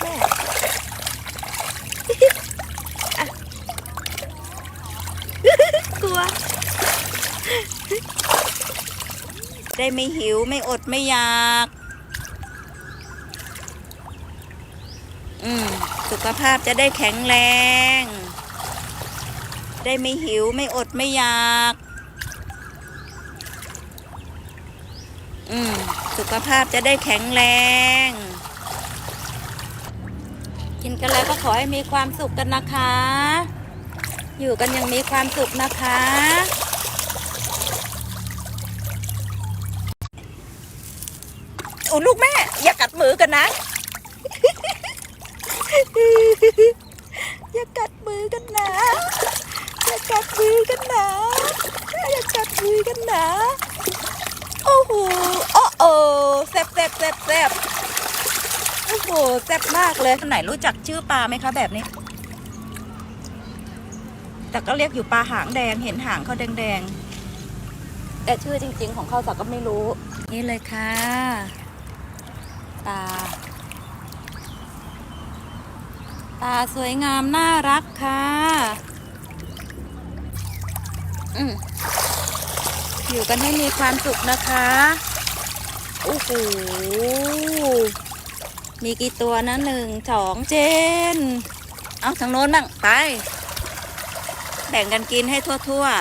แม่กลัว ได้ไม่หิวไม่อดไม่อยาก อืม สุขภาพจะได้แข็งแรง ได้ไม่หิวไม่อดไม่อยาก อืม สุขภาพจะได้แข็งแรง กินกันแล้วก็ขอให้มีความสุขกันนะคะ อยู่กันอยังมีความสุขนะคะ โอ้ลูกแม่ อย่ากัดมือกันนะ อย่ากัดมือกันนะ อย่ากัดมือกันนะอย่ากัดมือกันนะ โอ้โหโอ้โอ้แซ่บแซ่บแซ่บแซ่บ โอ้โหแซ่บมากเลยคนไหนรู้จักชื่อปลาไหมคะแบบนี้ แต่ก็เรียกอยู่ปลาหางแดงเห็นหางเขาแดงๆ แต่ชื่อจริง ๆ ของเขาสักก็ไม่รู้ นี่เลยค่ะปลาตาสวยงามน่ารักค่ะอืมอยู่กันให้มีความสุขนะคะ โอ้โห มีกี่ตัวนะหนึ่งสองเจน เอาทางโน้นบ้างไป แบ่งกันกินให้ทั่วๆ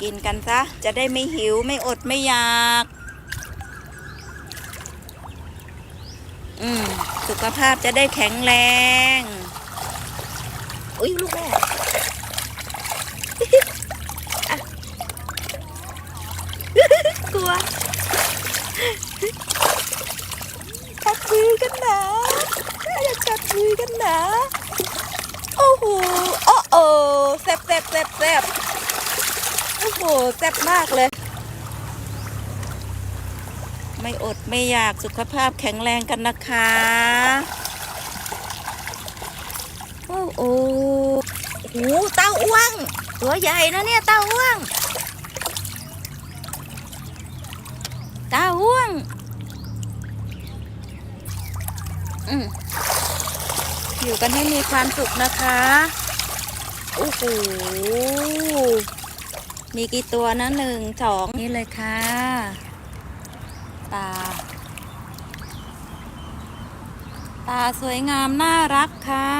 กินกันซะ จะได้ไม่หิวไม่อดไม่อยาก อืม สุขภาพจะได้แข็งแรง อุ้ยลูกแม่กลัวกัดมือกันนะ อย่ากัดมือกันนะโอ้โหโอ้โอ้แซ่บแซ่บแซ่บแซ่บโอ้โหแซ่บมากเลย ไม่อดไม่อยากสุขภาพแข็งแรงกันนะคะโอ้โหโอ้โหเต้าอ้วง ตัวใหญ่นะเนี่ยเต้าอ้วง เต้าอ้วง อยู่กันให้มีความสุขนะคะโอ้โหมีกี่ตัวนะหนึ่งสองนี่เลยค่ะตา ตาสวยงามน่ารักค่ะ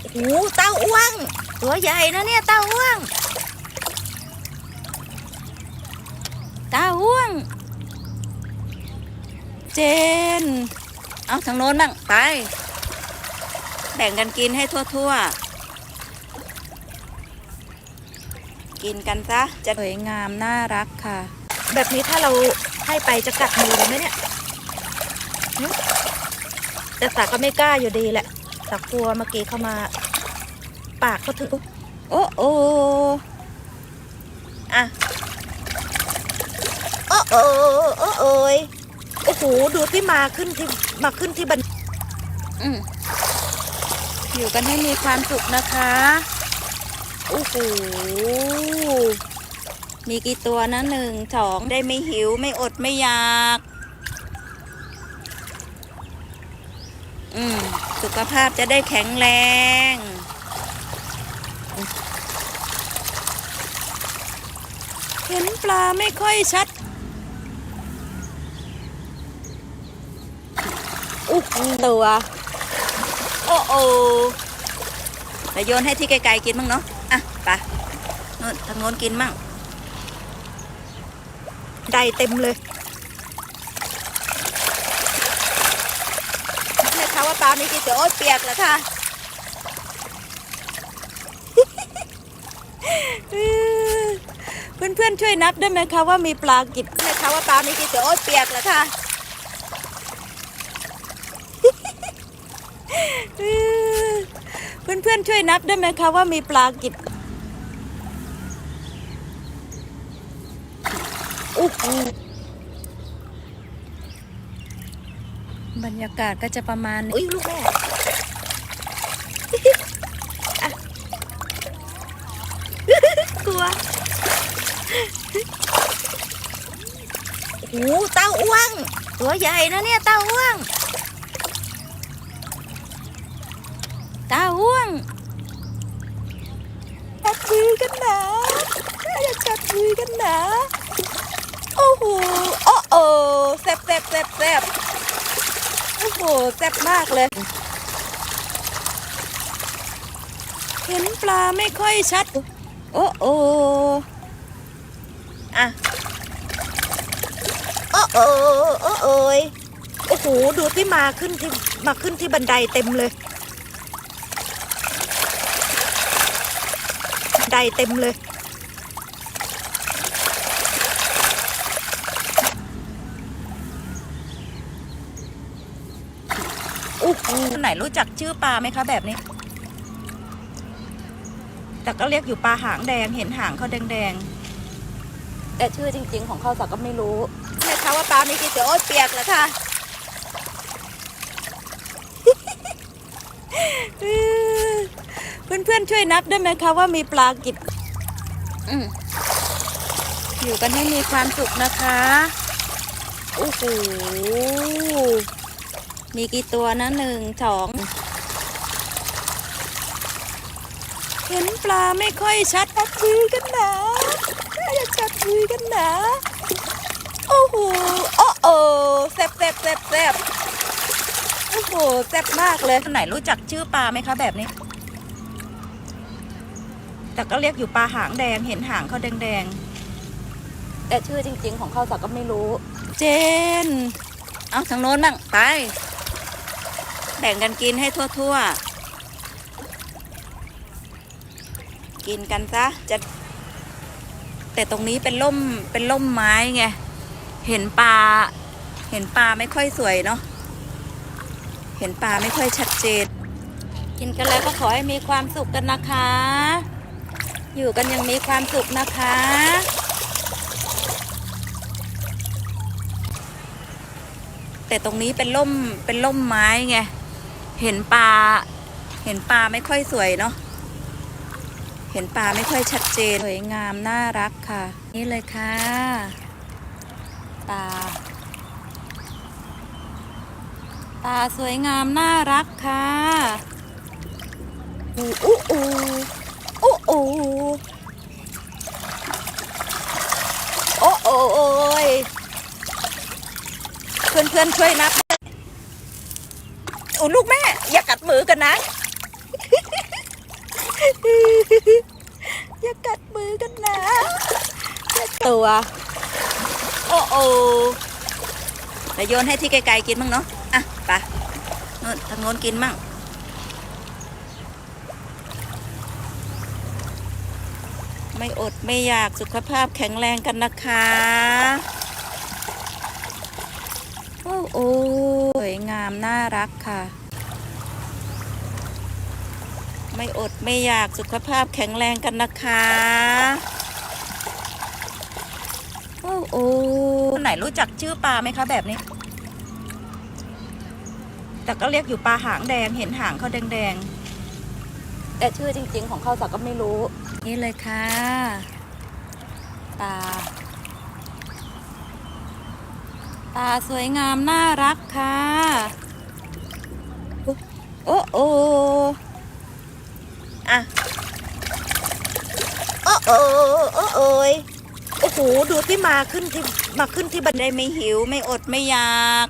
โอ้โหเต้าอ้วง ตัวใหญ่นะเนี่ยเต้าอ้วง เต้าอ้วง เจน เอาทางโน้นบ้างไป แบ่งกันกินให้ทั่วๆ กินกันซะ จะสวยงามน่ารักค่ะ แบบนี้ถ้าเราให้ไปจะกัดมือเลยไหมเนี่ยหึแต่สาก็ไม่กล้าอยู่ดีแหละสากลัวเมื่อกี้เข้ามา ปากเขาถึงโอ้โออะโอ้โอโอ้โอย โอ้โหดูที่มาขึ้นที่มาขึ้นที่บันอืมอยู่กันให้มีความสุขนะคะโอ้โหมีกี่ตัวนะหนึ่งสองได้ไม่หิวไม่อดไม่อยาก อืมสุขภาพจะได้แข็งแรงเห็นปลาไม่ค่อยชัดอุ๊ก ตัว โอ้โอเดี๋ยวโยนให้ที่ไกลๆกินมั่งเนาะ อะไปโน่นทางโน้นกินมั่ง ได้เต็มเลยแม่คะว่าปลาไม่กินเดี๋ยวโอ๊ยเปียกแล้วค่ะเพื่อนๆช่วยนับได้ไหมคะว่ามีปลากี่ไหมคะว่าปลามีกี่ตัวโอ๊ยเปียกแล้วค่ะ เพื่อนๆช่วยนับได้ไหมคะว่ามีปลากี่อุ๊บรรยากาศก็จะประมาณนี้อุ้ยลูกแม่อะกลัวโอ้โหเต้าอ้วง ตัวใหญ่นะเนี่ยตาอ้วง อย่าจับมือกันนะโอ้โหโอ้โอ้แซ่บแซ่บแซ่บแซ่บโอ้โหแซ่บมากเลย เห็นปลาไม่ค่อยชัด โอ้โออะโอ้โอโอ้โอยโอ้โหดูที่มาขึ้นที่มาขึ้นที่บันไดเต็มเลยบันไดเต็มเลย โอ้โหไหนรู้จักชื่อปลาไหมคะแบบนี้ แต่ก็เรียกอยู่ปลาหางแดง เห็นหางเขาแดงๆ แต่ชื่อจริง ๆ ของเขาสักก็ไม่รู้ใช่คะว่าปลามีกี่ตัวโอ้ยเปียกแล้วค่ะเพื่อนๆช่วยนับได้ไหมคะว่ามีปลากี่อืมอยู่กันให้มีความสุขนะคะ โอ้โห มีกี่ตัวนะหนึ่งสองเห็นปลาไม่ค่อยชัดจับมือกันนะอย่าจับมือกันนะโอ้โหโอ้โอ้แซ่บแซ่บแซ่บแซ่บโอ้โหแซ่บมากเลยคนไหนรู้จักชื่อปลาไหมคะแบบนี้ แต่ก็เรียกอยู่ปลาหางแดงเห็นหางเขาแดงๆแต่ชื่อจริง ๆ ของเขาสักก็ไม่รู้ เจน เอาทางโน้นบ้างไป แบ่งกันกินให้ทั่วๆ กินกันซะจะ แต่ตรงนี้เป็นล่มเป็นล่มไม้ไง เห็นปลา เห็นปลาไม่ค่อยสวยเนาะ เห็นปลาไม่ค่อยชัดเจน กินกันแล้วก็ขอให้มีความสุขกันนะคะ อยู่กันยังมีความสุขนะคะแต่ตรงนี้เป็นล่มเป็นล่มไม้ไง เห็นปลา เห็นปลาไม่ค่อยสวยเนาะ เห็นปลาไม่ค่อยชัดเจน สวยงามน่ารักค่ะ นี่เลยค่ะปลาปลาสวยงามน่ารักค่ะอู้อู้อู้อู้อู้โอ้โอ้โอยเพื่อนเพื่อนช่วยนับ โอ้ลูกแม่ อย่ากัดมือกันนะ อย่ากัดมือกันนะอย่าตัว โอ้โอ้เดี๋ยวโยนให้ที่ไกลๆกินมั่งเนาะ อะไปนู่นทางโน้นกินมั่งไม่อดไม่อยากสุขภาพแข็งแรงกันนะคะ โอ้โอ้ส วยงามน่ารักค่ะ ไม่อดไม่อยากสุขภาพแข็งแรงกันนะคะ โอ้โอ้คนไหนรู้จักชื่อปลาไหมคะแบบนี้ แต่ก็เรียกอยู่ปลาหางแดงเห็นหางเขาแดงๆ แต่ชื่อจริงๆของเขาสักก็ไม่รู้ นี่เลยค่ะ ปลา ปลาสวยงามน่ารักค่ะโอ้โอ้อะโอ้โอ้โอ้โอยโอ้โหดูที่มาขึ้นที่มาขึ้นที่บันไดไม่หิวไม่อดไม่อยาก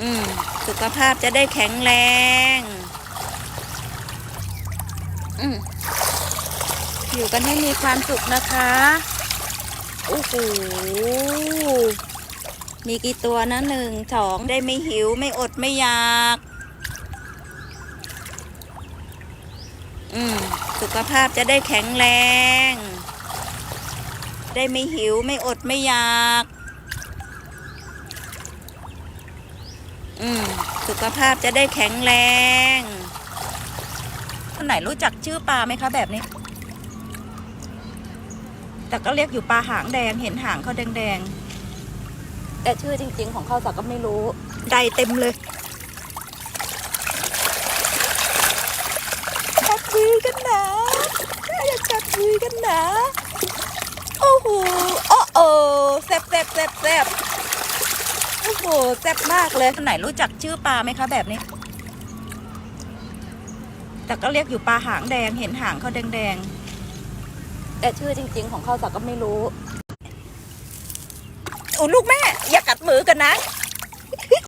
อืมสุขภาพจะได้แข็งแรง อืมอยู่กันให้มีความสุขนะคะ โอ้โห มีกี่ตัวนะหนึ่งสองได้ไม่หิวไม่อดไม่อยาก อืม สุขภาพจะได้แข็งแรง ได้ไม่หิวไม่อดไม่อยาก อืม สุขภาพจะได้แข็งแรงคนไหนรู้จักชื่อปลาไหมคะแบบนี้ แต่ก็เรียกอยู่ปลาหางแดง เห็นหางเขาแดงๆ แต่ชื่อจริง ๆ ของเขาสักก็ไม่รู้ใดเต็มเลยจับมือกันนะอยาจับมือกันนะโอ้โหโอ้โอแซ่บแซ่บแซ่บแซ่บโอ้โหแซ่บมากเลยไหนรู้จักชื่อปลาไหมคะแบบนี้ แต่ก็เรียกอยู่ปลาหางแดง เห็นหางเขาแดงๆ แต่ชื่อจริง ๆ ของเขาสักก็ไม่รู้โอ้ลูกแม่ อย่ากัดมือกันนะ